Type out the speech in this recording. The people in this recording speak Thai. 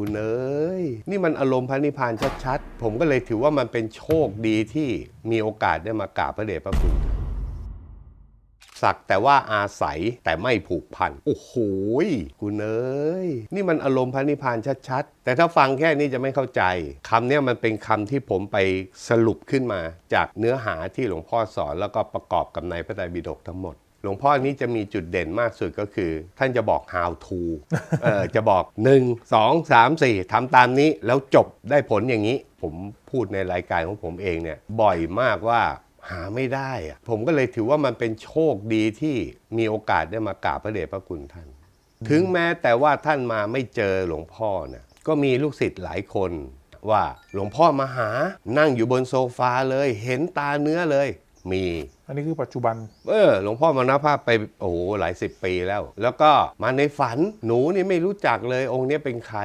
คุณเอ้ยนี่มันอารมณ์พระนิพพานชัดๆ ผมก็เลยถือว่ามันเป็นโชคดีที่มีโอกาสได้มากราบพระเดชพระคุณสักแต่ว่าอาศัยแต่ไม่ผูกพัน โอ้โหยคุณเอ้ยนี่มันอารมณ์พระนิพพานชัดๆ แต่ถ้าฟังแค่นี้จะไม่เข้าใจคำนี้มันเป็นคำที่ผมไปสรุปขึ้นมา จากเนื้อหาที่หลวงพ่อสอนแล้วก็ประกอบกับในพระไตรปิฎกทั้งหมด ลวงพ่อนี้จะมีจุดเด่นมากสุดก็คือ ท่านจะบอก how to เออจะบอก 1 2 3 4ทำตามนี้แล้วจบได้ผลอย่างนี้ ผมพูดในรายการของผมเองเนี่ยบ่อยมากว่าหาไม่ได้อะผมก็เลยถือว่ามันเป็นโชคดีที่มีโอกาสได้มากราบพระเดชพระคุณท่าน ถึงแม้แต่ว่าท่านมาไม่เจอหลวงพ่อเนี่ยก็มีลูกศิษย์หลายคนว่าหลวงพ่อมาหานั่งอยู่บนโซฟาเลย เห็นตาเนื้อเลย มี อันนี้คือปัจจุบัน เออหลวงพ่อมรณภาพไปโอ้โหหลายสิบปีแล้ว แล้วก็มาในฝันหนูนี่ไม่รู้จักเลยองค์เนี้ยเป็นใคร